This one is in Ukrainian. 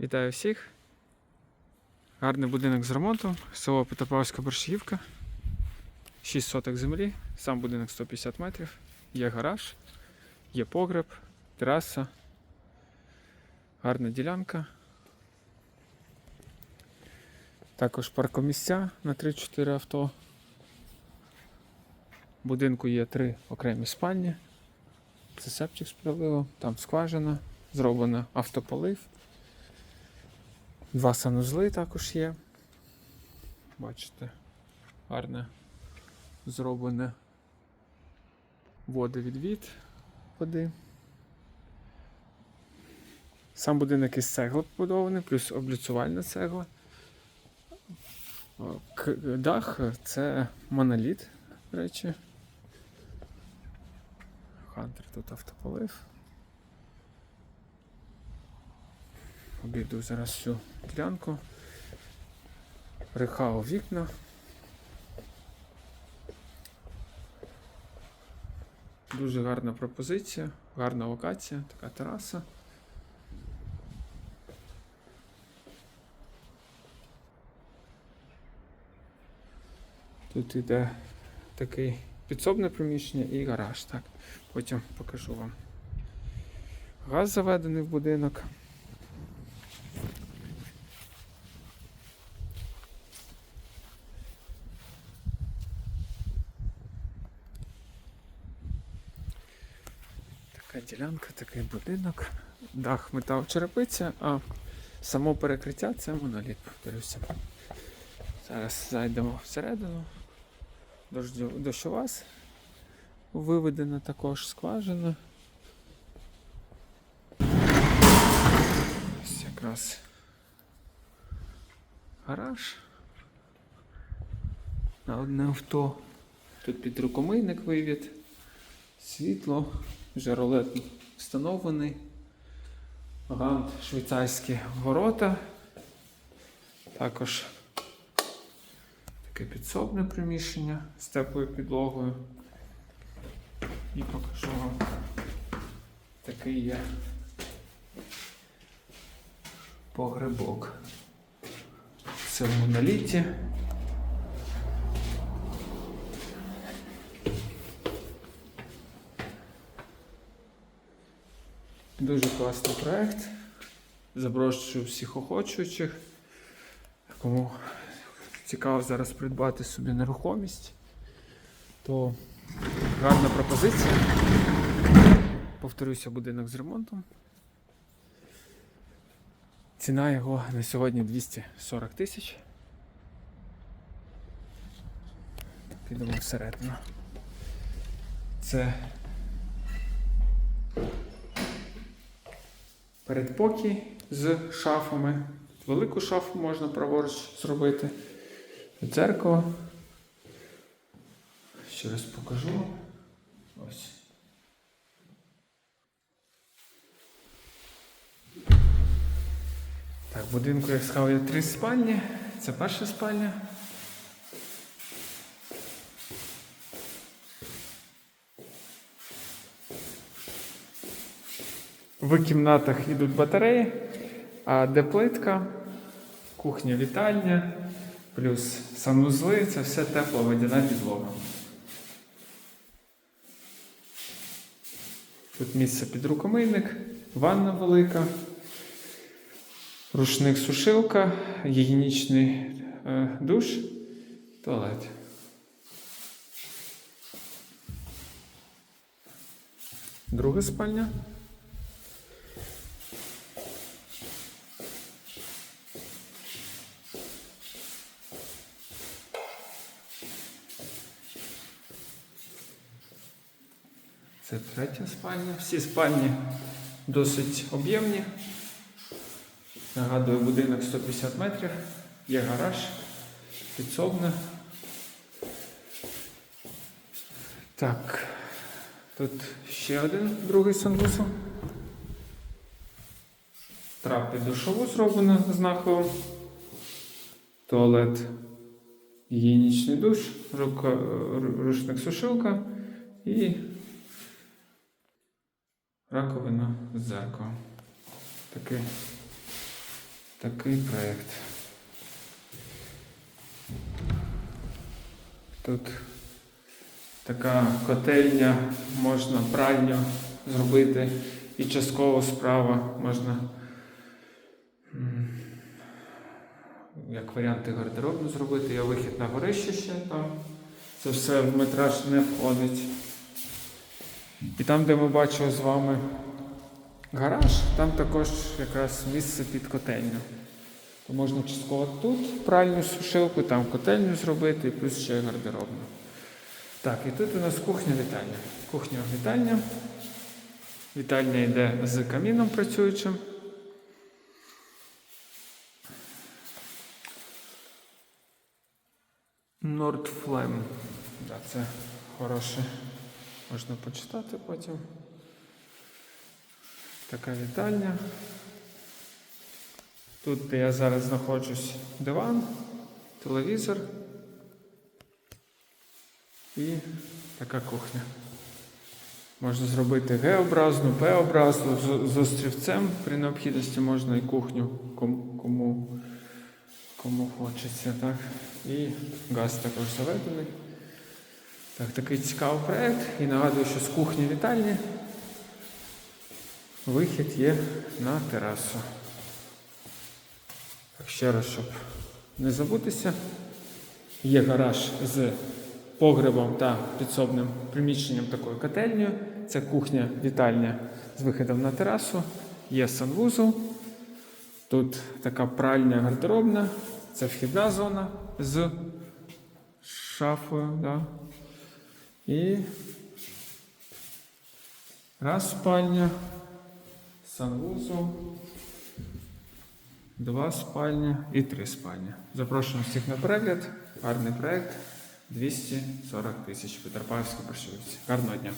Вітаю всіх. Гарний будинок з ремонтом. Село Петропавська Борщівка. 6 соток землі, сам будинок 150 метрів. Є гараж, є погреб, тераса. Гарна ділянка. Також паркомісця на 3-4 авто. В будинку є три окремі спальні. Це септик з приливом, там скважина, зроблено автополив. Два санузли також є. Бачите, гарне зроблене водовідвід води. Сам будинок із цегли побудований, плюс обліцювальна цегла. Дах це моноліт, до речі. Хантер тут автополив. Обійду зараз всю ділянку. Реха у вікна. Дуже гарна пропозиція, гарна локація, така тераса. Тут іде такий підсобне приміщення і гараж. Так. Потім покажу вам. Газ заведений в будинок. Така ділянка, такий будинок. Дах метал черепиця, а само перекриття це моноліт, повторюся. Зараз зайдемо всередину. Дождю, дощова с- виведена також скважина. Ось якраз гараж. На одне авто. Тут під рукомийник вивід, світло, вже встановлений. Гант швейцарські ворота. Також таке підсобне приміщення з теплою підлогою. І покажу вам такий є погребок. Це в моноліті. Дуже класний проект. Запрошую всіх охочуючих. Кому цікаво зараз придбати собі нерухомість, то гарна пропозиція. Повторюся, будинок з ремонтом. Ціна його на сьогодні 240 тисяч. Підемо всередину. Це передпокій з шафами. Велику шафу можна праворуч зробити. Дзеркало. Ще раз покажу. Ось. Так, в будинку, як сказав, є три спальні. Це перша спальня. В кімнатах йдуть батареї, а де плитка, кухня, вітальня, плюс санузли це все тепла водяна підлога. Тут місце під рукомийник, ванна велика, рушник-сушилка, гігієнічний е, душ, туалет. Друга спальня. Це третя спальня. Всі спальні досить об'ємні. Нагадую, будинок 150 метрів, є гараж, підсобне. Так, тут ще один другий санвузол. Трап під душову зроблено з нахилом. Туалет, гігієнічний душ, рука, ру- рушник-сушилка і раковина з. Такий такий проєкт. Тут така котельня, можна пральню зробити і частково справа можна як варіанти гардеробну зробити. Є вихід на горище ще там. Це все в метраж не входить. І там, де ми бачили з вами гараж, там також якраз місце під котельню. То можна частково тут пральну сушилку, там котельню зробити, і плюс ще гардеробну. Так, і тут у нас кухня вітальня. Кухня вітальня. Вітальня йде з каміном працюючим. Nordflame. Да, це хороше. Можна почитати потім. Така вітальня. Тут, де я зараз знаходжусь, диван, телевізор і така кухня. Можна зробити Г-образну, П-образну з, з острівцем. При необхідності можна і кухню кому, кому, кому хочеться. Так? І газ також заведений. Так, такий цікавий проєкт. І нагадую, що з кухні вітальні вихід є на терасу. Так, ще раз, щоб не забутися, є гараж з погребом та підсобним приміщенням такою котельнею. Це кухня, вітальня з виходом на терасу. Є санвузол. Тут така пральня гардеробна. Це вхідна зона з шафою. Да? І раз спальня, санвузол, два спальня і три спальні. Запрошуємо всіх на перегляд. Гарний проект. 240 тисяч Петропавській Борщевиці. Гарного дня!